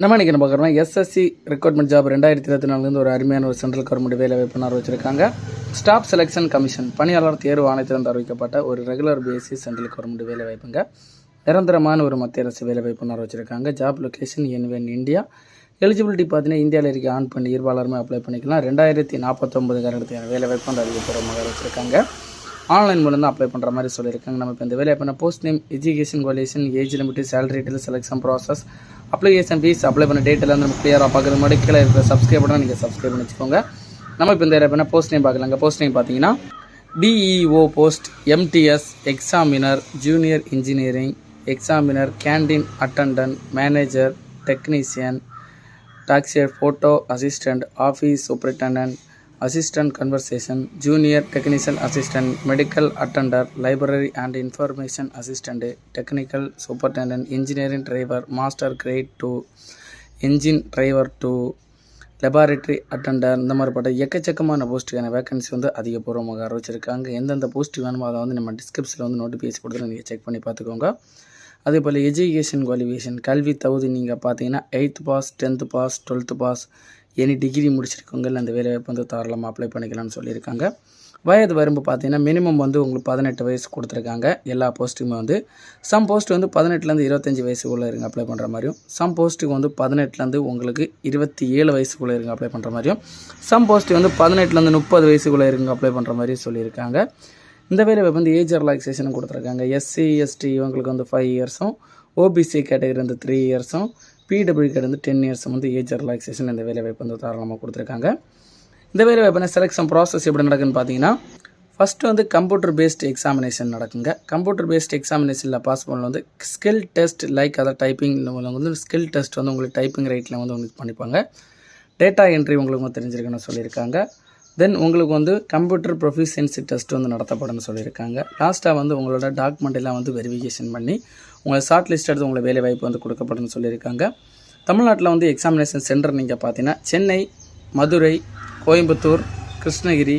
நம்ம இன்றைக்கி நம்ம பார்க்குறோம் எஸ்எஸ்சி ரெக்ரூட்மெண்ட் ஜாப் ரெண்டாயிரத்தி இருபத்தி நாலுலேருந்து ஒரு அருமையான ஒரு சென்ட்ரல் கவர்மெண்ட் வேலை வாய்ப்பு வச்சுருக்காங்க ஸ்டாஃப் செலெக்ஷன் கமிஷன் பணியாளர் தேர்வு ஆணையத்திலிருந்து அறிவிக்கப்பட்ட ஒரு ரெகுலர் பேசிஸ் சென்ட்ரல் கவர்மெண்ட் வேலை வாய்ப்புங்க. நிரந்தரமான ஒரு மத்திய அரசு வேலை வாய்ப்பு வச்சுருக்காங்க ஜாப் லொக்கேஷன் என்வென் இந்தியா எலிஜிபிலிட்டி பார்த்தீங்கன்னா இந்தியாவில் இருக்க ஆன் பண்ணி இருபாலருமே அப்ளை பண்ணிக்கலாம். ரெண்டாயிரத்தி நாற்பத்தொம்பது கரடத்தையான வேலை வாய்ப்பு வந்து அறிவிப்புறமாக வச்சுருக்காங்க ஆன்லைன் மூலம் தான் அப்ளை பண்ணுற மாதிரி சொல்லியிருக்காங்க. நம்ம இப்போ இந்த வேலை பண்ண post name education qualification age limit salary detail selection process application fee apply பண்ண டேட்டில் வந்து நம்ம கிளியராக பார்க்குறது முன்னாடி கீழே இருக்கிற சப்ஸ்கிரைப் பண்ணால் நீங்கள் சப்ஸ்கிரைப் பண்ணி வச்சுக்கோங்க நம்ம இப்போ இந்த வேலை பண்ண போஸ்ட் நேம் பார்க்கலாங்க போஸ்ட் நேம் பார்த்தீங்கன்னா DEO post MTS examiner junior engineering examiner canteen attendant manager technician டாக்ஸியர் photo assistant office superintendent assistant conversation junior technical assistant medical attender library and information assistant technical superintendent engineering driver master grade two engine driver two laboratory attender இந்த மாதிரிப்பட்ட எக்கச்சக்கமான போஸ்ட்டுக்கான vacancy வந்து அதிகபூர்வமாக அறிவிச்சிருக்காங்க எந்தெந்த post வேணுமோ அதை வந்து நம்ம டிஸ்கிரிப்ஷனில் வந்து நோட்டிஃபிகேஷன் கொடுத்து நீங்கள் செக் பண்ணி பார்த்துக்கோங்க. அதே போல் எஜுகேஷன் குவாலிஃபிகேஷன் கல்வி தகுதி நீங்கள் பார்த்தீங்கன்னா eighth pass tenth pass twelfth pass any degree முடிச்சிருக்கவங்க அந்த வேலைவாய்ப்பு வந்து தாராளமாக அப்ளை பண்ணிக்கலாம்னு சொல்லியிருக்காங்க. வயது வரம்பு பார்த்தீங்கன்னா மினிமம் வந்து உங்களுக்கு பதினெட்டு வயசு கொடுத்துருக்காங்க. எல்லா போஸ்ட்டுமே வந்து சம் போஸ்ட் வந்து பதினெட்டுலேருந்து இருபத்தஞ்சி வயசுக்குள்ளே இருங்க அப்ளை பண்ணுற மாதிரியும் சம் போஸ்ட்டுக்கு வந்து பதினெட்டுலேருந்து உங்களுக்கு இருபத்தி ஏழு வயசுக்குள்ளே இருங்க அப்ளை பண்ணுற மாதிரியும் சம் போஸ்ட்டு வந்து பதினெட்டுலேருந்து முப்பது வயசுக்குள்ளே இருங்க அப்ளை பண்ணுற மாதிரியும் சொல்லியிருக்காங்க. இந்த வேலை வந்து ஏஜ் ரிலாக்ஸேஷனும் கொடுத்துருக்காங்க. எஸ்சி எஸ்டி இவங்களுக்கு வந்து ஃபைவ் இயர்ஸும் ஓபிசி கேட்டகரி வந்து த்ரீ இயர்ஸும் பிடபிள்யூ கேட் வந்து டென் இயர்ஸ் வந்து ஏஜ் ரிலாக்ஸேஷன் இந்த வேலை வாய்ப்பு வந்து தாராளமாக கொடுத்துருக்காங்க. இந்த வேலை வாய்ப்பு செலெக்ஷன் ப்ராசஸ் எப்படி நடக்குன்னு பார்த்தீங்கன்னா ஃபஸ்ட்டு வந்து கம்ப்யூட்டர் பேஸ்ட் எக்ஸாமினேஷன் நடக்குங்க. கம்ப்யூட்டர் பேஸ்ட் எக்ஸாமினேஷனில் பாஸ் பண்ணல வந்து ஸ்கில் டெஸ்ட் லைக் அதை டைப்பிங் வந்து ஸ்கில் டெஸ்ட் வந்து உங்களுக்கு டைப்பிங் ரைட்டில் வந்து உங்களுக்கு பண்ணிப்பாங்க. டேட்டா என்ட்ரி உங்களுக்கு தெரிஞ்சிருக்குன்னு சொல்லியிருக்காங்க. தென் உங்களுக்கு வந்து கம்ப்யூட்டர் ப்ரொஃபிஷியன்சி டெஸ்ட் வந்து நடத்தப்படும்னு சொல்லியிருக்காங்க. லாஸ்ட்டாக வந்து உங்களோட டாக்குமெண்ட் எல்லாம் வந்து வெரிஃபிகேஷன் பண்ணி உங்களை ஷார்ட் லிஸ்ட் எடுத்து உங்களை வேலை வாய்ப்பு வந்து கொடுக்கப்படும் சொல்லியிருக்காங்க. தமிழ்நாட்டில் வந்து எக்ஸாமினேஷன் சென்டர் நீங்கள் பார்த்தீங்கன்னா சென்னை மதுரை கோயம்புத்தூர் கிருஷ்ணகிரி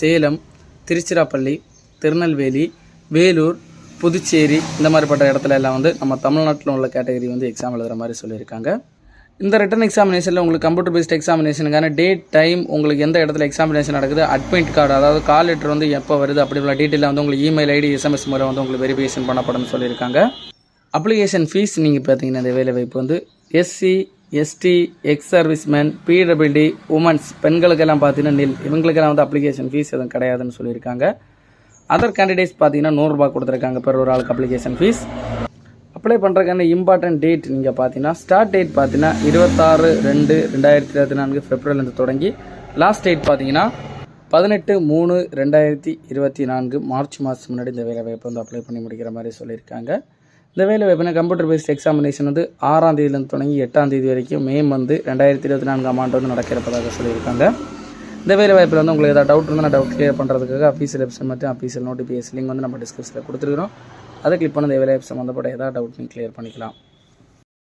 சேலம் திருச்சிராப்பள்ளி திருநெல்வேலி வேலூர் புதுச்சேரி இந்த மாதிரிப்பட்ட இடத்துல எல்லாம் வந்து நம்ம தமிழ்நாட்டில் உள்ள கேட்டகரி வந்து எக்ஸாம் எழுதுகிற மாதிரி சொல்லியிருக்காங்க. இந்த ரிட்டன் எக்ஸாமினேஷனில் உங்களுக்கு கம்ப்யூட்டர் பேஸ்ட் எக்ஸாமினேஷனுக்கான டேட் டைம் உங்களுக்கு எந்த இடத்துல எக்ஸாமினேஷன் நடக்குது அட்மிட் கார்டு அதாவது கால் லெட்டர் வந்து எப்போ வருது அப்படி உள்ள டீட்டெயிலாக வந்து உங்களுக்கு இமெயில் ஐடி எஸ்எம்எஸ் மூலம் வந்து உங்களுக்கு வெரிஃபிகேஷன் பண்ணப்படும்னு சொல்லியிருக்காங்க. அப்ளிகேஷன் ஃபீஸ் நீங்கள் பார்த்தீங்கன்னா இந்த வேலைவாய்ப்பு வந்து SC ST ex servicemen PWD women's பெண்களுக்கெல்லாம் பார்த்தீங்கன்னா நில் இவங்களுக்கெல்லாம் வந்து அப்ளிகேஷன் ஃபீஸ் எதுவும் கிடையாதுன்னு சொல்லியிருக்காங்க. அதர் கேண்டிடேட்ஸ் பார்த்தீங்கன்னா நூறுரூபா கொடுத்துருக்காங்க பெர் ஒரு ஆளுக்கு அப்ளிகேஷன் ஃபீஸ் அப்ளை பண்ணுறதுக்கான இம்பார்ட்டன்ட் டேட் நீங்கள் பார்த்தீங்கன்னா ஸ்டார்ட் டேட் பார்த்தீங்கன்னா இருபத்தாறு ரெண்டு ரெண்டாயிரத்தி இருபத்தி நான்கு பிப்ரவரிலேருந்து தொடங்கி லாஸ்ட் டேட் பார்த்தீங்கன்னா பதினெட்டு மூணு ரெண்டாயிரத்தி இருபத்தி நான்கு மார்ச் மாதம் முன்னாடி இந்த வேலை வாய்ப்பு வந்து அப்ளை பண்ணி முடிக்கிற மாதிரி சொல்லியிருக்காங்க. இந்த வேலை வாய்ப்புனா கம்ப்யூட்டர் பேஸ்ட் எக்ஸாமினேஷன் வந்து ஆறாம் தேதியிலேருந்து தொடங்கி எட்டாம் தேதி வரைக்கும் மே வந்து ரெண்டாயிரத்தி இருபத்தி நான்காம் ஆண்டு வந்து நடக்கிறப்பதாக சொல்லியிருக்காங்க. இந்த வேலை வாய்ப்பில் வந்து உங்களுக்கு ஏதாவது டவுட் இருந்தால் நான் டவுட் கிளியர் பண்ணுறதுக்காக அஃபீஷியல் வெப்சைட் மற்றும் அஃபீஷியல் நோட்டிஃபிகேஷன் லிங்க் வந்து நம்ம டிஸ்கிரிப்ஷனில் கொடுத்துருக்கோம் அதை கிளிக் பண்ண இந்த சம்மந்தப்பட்ட ஏதாவது டவுட் நீங்கள் கிளியர் பண்ணிக்கலாம்.